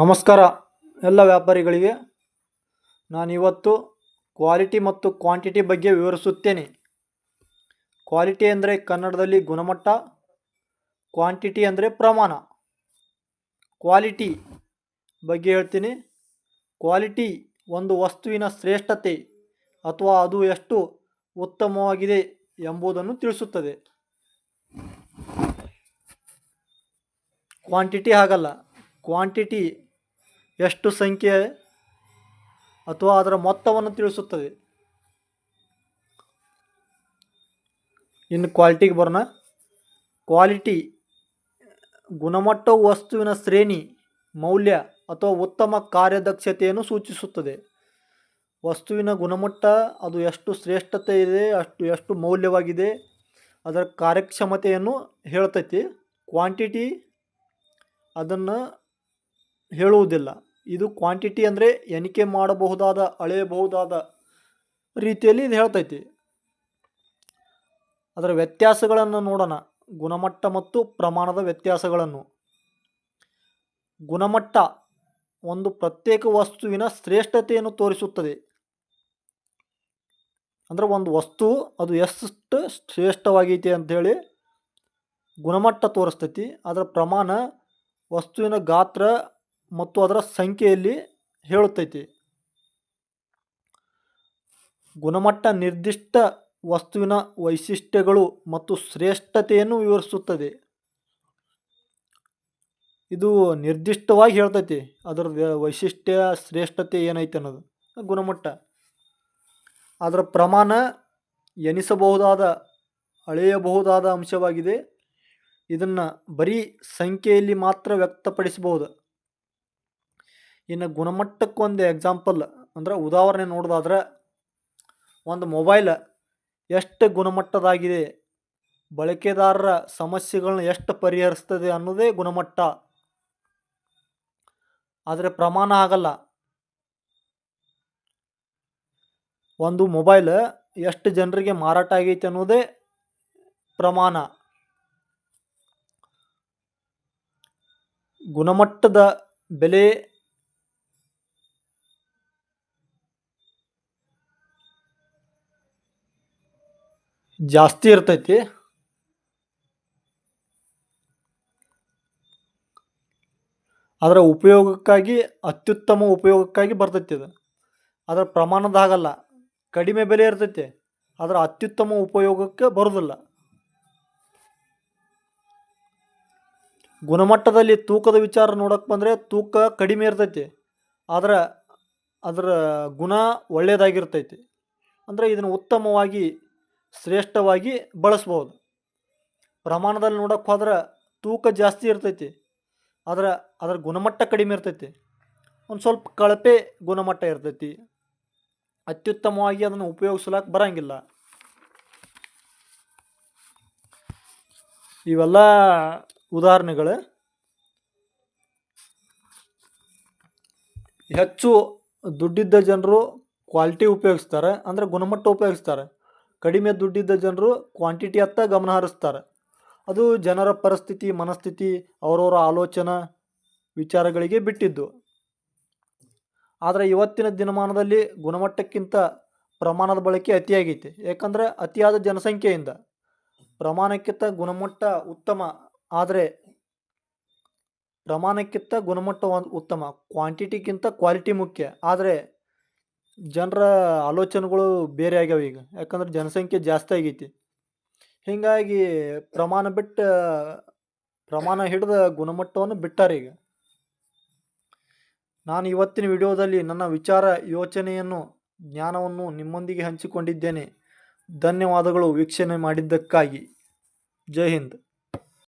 ನಮಸ್ಕಾರ, ಎಲ್ಲ ವ್ಯಾಪಾರಿಗಳಿಗೆ. ನಾನಿವತ್ತು ಕ್ವಾಲಿಟಿ ಮತ್ತು ಕ್ವಾಂಟಿಟಿ ಬಗ್ಗೆ ವಿವರಿಸುತ್ತೇನೆ. ಕ್ವಾಲಿಟಿ ಅಂದರೆ ಕನ್ನಡದಲ್ಲಿ ಗುಣಮಟ್ಟ, ಕ್ವಾಂಟಿಟಿ ಅಂದರೆ ಪ್ರಮಾಣ. ಕ್ವಾಲಿಟಿ ಬಗ್ಗೆ ಹೇಳ್ತೀನಿ. ಕ್ವಾಲಿಟಿ ಒಂದು ವಸ್ತುವಿನ ಶ್ರೇಷ್ಠತೆ ಅಥವಾ ಅದು ಎಷ್ಟು ಉತ್ತಮವಾಗಿದೆ ಎಂಬುದನ್ನು ತಿಳಿಸುತ್ತದೆ. ಕ್ವಾಂಟಿಟಿ ಹಾಗಲ್ಲ. ಕ್ವಾಂಟಿಟಿ ಎಷ್ಟು ಸಂಖ್ಯೆ ಅಥವಾ ಅದರ ಮೊತ್ತವನ್ನು ತಿಳಿಸುತ್ತದೆ? ಇನ್ನು ಕ್ವಾಲಿಟಿಗೆ ಬರೋಣ. ಕ್ವಾಲಿಟಿ, ಗುಣಮಟ್ಟವು ವಸ್ತುವಿನ ಶ್ರೇಣಿ, ಮೌಲ್ಯ ಅಥವಾ ಉತ್ತಮ ಕಾರ್ಯದಕ್ಷತೆಯನ್ನು ಸೂಚಿಸುತ್ತದೆ. ವಸ್ತುವಿನ ಗುಣಮಟ್ಟ, ಅದು ಎಷ್ಟು ಶ್ರೇಷ್ಠತೆ ಇದೆ, ಅಷ್ಟು, ಎಷ್ಟು ಮೌಲ್ಯವಾಗಿದೆ, ಅದರ ಕಾರ್ಯಕ್ಷಮತೆಯನ್ನು ಹೇಳ್ತೈತಿ ಕ್ವಾಂಟಿಟಿ, ಅದನ್ನು ಹೇಳುವುದಿಲ್ಲ. ಇದು ಕ್ವಾಂಟಿಟಿ ಅಂದರೆ ಎಣಿಕೆ ಮಾಡಬಹುದಾದ, ಅಳೆಯಬಹುದಾದ ರೀತಿಯಲ್ಲಿ ಇದು ಹೇಳ್ತೈತಿ. ಅದರ ವ್ಯತ್ಯಾಸಗಳನ್ನು ನೋಡೋಣ. ಗುಣಮಟ್ಟ ಮತ್ತು ಪ್ರಮಾಣದ ವ್ಯತ್ಯಾಸಗಳನ್ನು. ಗುಣಮಟ್ಟ ಒಂದು ಪ್ರತ್ಯೇಕ ವಸ್ತುವಿನ ಶ್ರೇಷ್ಠತೆಯನ್ನು ತೋರಿಸುತ್ತದೆ. ಅಂದರೆ ಒಂದು ವಸ್ತು ಅದು ಎಷ್ಟು ಶ್ರೇಷ್ಠವಾಗೈತೆ ಅಂಥೇಳಿ ಗುಣಮಟ್ಟ ತೋರಿಸ್ತೈತಿ. ಅದರ ಪ್ರಮಾಣ, ವಸ್ತುವಿನ ಗಾತ್ರ ಮತ್ತು ಅದರ ಸಂಖ್ಯೆಯಲ್ಲಿ ಹೇಳುತ್ತೈತಿ. ಗುಣಮಟ್ಟ ನಿರ್ದಿಷ್ಟ ವಸ್ತುವಿನ ವೈಶಿಷ್ಟ್ಯಗಳು ಮತ್ತು ಶ್ರೇಷ್ಠತೆಯನ್ನು ವಿವರಿಸುತ್ತದೆ. ಇದು ನಿರ್ದಿಷ್ಟವಾಗಿ ಹೇಳ್ತೈತಿ. ಅದರ ವೈಶಿಷ್ಟ್ಯ, ಶ್ರೇಷ್ಠತೆ ಏನೈತೆ ಅನ್ನೋದು. ಗುಣಮಟ್ಟ. ಅದರ ಪ್ರಮಾಣ ಎನಿಸಬಹುದಾದ ಅಳೆಯಬಹುದಾದ ಅಂಶವಾಗಿದೆ. ಇದನ್ನು ಬರೀ ಸಂಖ್ಯೆಯಲ್ಲಿ ಮಾತ್ರ ವ್ಯಕ್ತಪಡಿಸಬಹುದು. ಇನ್ನು ಗುಣಮಟ್ಟಕ್ಕೊಂದು ಎಕ್ಸಾಂಪಲ್ ಅಂದ್ರೆ ಉದಾಹರಣೆ ನೋಡೋದಾದ್ರೆ, ಒಂದು ಮೊಬೈಲ್ ಎಷ್ಟು ಗುಣಮಟ್ಟದಾಗಿದೆ, ಬಳಕೆದಾರರ ಸಮಸ್ಯೆಗಳನ್ನ ಎಷ್ಟು ಪರಿಹರಿಸ್ತದೆ ಅನ್ನೋದೇ ಗುಣಮಟ್ಟ. ಆದರೆ ಪ್ರಮಾಣ ಆಗಲ್ಲ. ಒಂದು ಮೊಬೈಲ್ ಎಷ್ಟು ಜನರಿಗೆ ಮಾರಾಟ ಆಗೈತೆ ಅನ್ನೋದೇ ಪ್ರಮಾಣ. ಗುಣಮಟ್ಟದ ಬೆಲೆ ಜಾಸ್ತಿ ಇರ್ತೈತಿ. ಅದರ ಉಪಯೋಗಕ್ಕಾಗಿ, ಅತ್ಯುತ್ತಮ ಉಪಯೋಗಕ್ಕಾಗಿ ಬರ್ತೈತಿ ಅದು. ಅದರ ಪ್ರಮಾಣದಾಗಲ್ಲ ಕಡಿಮೆ ಬೆಲೆ ಇರ್ತೈತಿ. ಅದರ ಅತ್ಯುತ್ತಮ ಉಪಯೋಗಕ್ಕೆ ಬರೋದಿಲ್ಲ. ಗುಣಮಟ್ಟದಲ್ಲಿ ತೂಕದ ವಿಚಾರ ನೋಡಕ್ಕೆ ಬಂದರೆ ತೂಕ ಕಡಿಮೆ ಇರ್ತೈತಿ. ಆದರೆ ಅದರ ಗುಣ ಒಳ್ಳೆಯದಾಗಿರ್ತೈತಿ. ಅಂದರೆ ಇದನ್ನು ಉತ್ತಮವಾಗಿ ಶ್ರೇಷ್ಠವಾಗಿ ಬಳಸ್ಬೋದು. ಪ್ರಮಾಣದಲ್ಲಿ ನೋಡೋಕ್ಕೆ ಹೋದ್ರೆ ತೂಕ ಜಾಸ್ತಿ ಇರ್ತೈತಿ. ಆದ್ರೆ ಅದರ ಗುಣಮಟ್ಟ ಕಡಿಮೆ ಇರ್ತೈತಿ. ಒಂದು ಸ್ವಲ್ಪ ಕಳಪೆ ಗುಣಮಟ್ಟ ಇರ್ತೈತಿ. ಅತ್ಯುತ್ತಮವಾಗಿ ಅದನ್ನು ಉಪಯೋಗಿಸ್ಲಾಕ ಬರಂಗಿಲ್ಲ. ಇವೆಲ್ಲ ಉದಾಹರಣೆಗಳು. ಹೆಚ್ಚು ದುಡ್ಡಿದ್ದ ಜನರು ಕ್ವಾಲಿಟಿ ಉಪಯೋಗಿಸ್ತಾರೆ, ಅಂದರೆ ಗುಣಮಟ್ಟ ಉಪಯೋಗಿಸ್ತಾರೆ. ಕಡಿಮೆ ದುಡ್ಡಿದ್ದ ಜನರು ಕ್ವಾಂಟಿಟಿ ಅತ್ತ ಗಮನ ಹರಿಸ್ತಾರೆ. ಅದು ಜನರ ಪರಿಸ್ಥಿತಿ, ಮನಸ್ಥಿತಿ, ಅವರವರ ಆಲೋಚನಾ ವಿಚಾರಗಳಿಗೆ ಬಿಟ್ಟಿದ್ದು. ಆದರೆ ಇವತ್ತಿನ ದಿನಮಾನದಲ್ಲಿ ಗುಣಮಟ್ಟಕ್ಕಿಂತ ಪ್ರಮಾಣದ ಬಳಕೆ ಅತಿಯಾಗೈತೆ. ಯಾಕಂದರೆ ಅತಿಯಾದ ಜನಸಂಖ್ಯೆಯಿಂದ. ಪ್ರಮಾಣಕ್ಕಿಂತ ಗುಣಮಟ್ಟ ಉತ್ತಮ ಆದರೆ ಪ್ರಮಾಣಕ್ಕಿಂತ ಗುಣಮಟ್ಟ ಉತ್ತಮ. ಕ್ವಾಂಟಿಟಿಗಿಂತ ಕ್ವಾಲಿಟಿ ಮುಖ್ಯ. ಆದರೆ ಜನರ ಆಲೋಚನೆಗಳು ಬೇರೆ ಆಗ್ಯಾವ ಈಗ. ಯಾಕಂದ್ರೆ ಜನಸಂಖ್ಯೆ ಜಾಸ್ತಿ ಆಗೈತಿ. ಹೀಗಾಗಿ ಪ್ರಮಾಣ ಬಿಟ್ಟು, ಪ್ರಮಾಣ ಹಿಡಿದ ಗುಣಮಟ್ಟವನ್ನು ಬಿಟ್ಟಾರೆ ಈಗ. ನಾನು ಇವತ್ತಿನ ವಿಡಿಯೋದಲ್ಲಿ ನನ್ನ ವಿಚಾರ, ಯೋಚನೆಯನ್ನು, ಜ್ಞಾನವನ್ನು ನಿಮ್ಮೊಂದಿಗೆ ಹಂಚಿಕೊಂಡಿದ್ದೇನೆ. ಧನ್ಯವಾದಗಳು, ವೀಕ್ಷಣೆ ಮಾಡಿದ್ದಕ್ಕಾಗಿ. ಜೈ ಹಿಂದ್.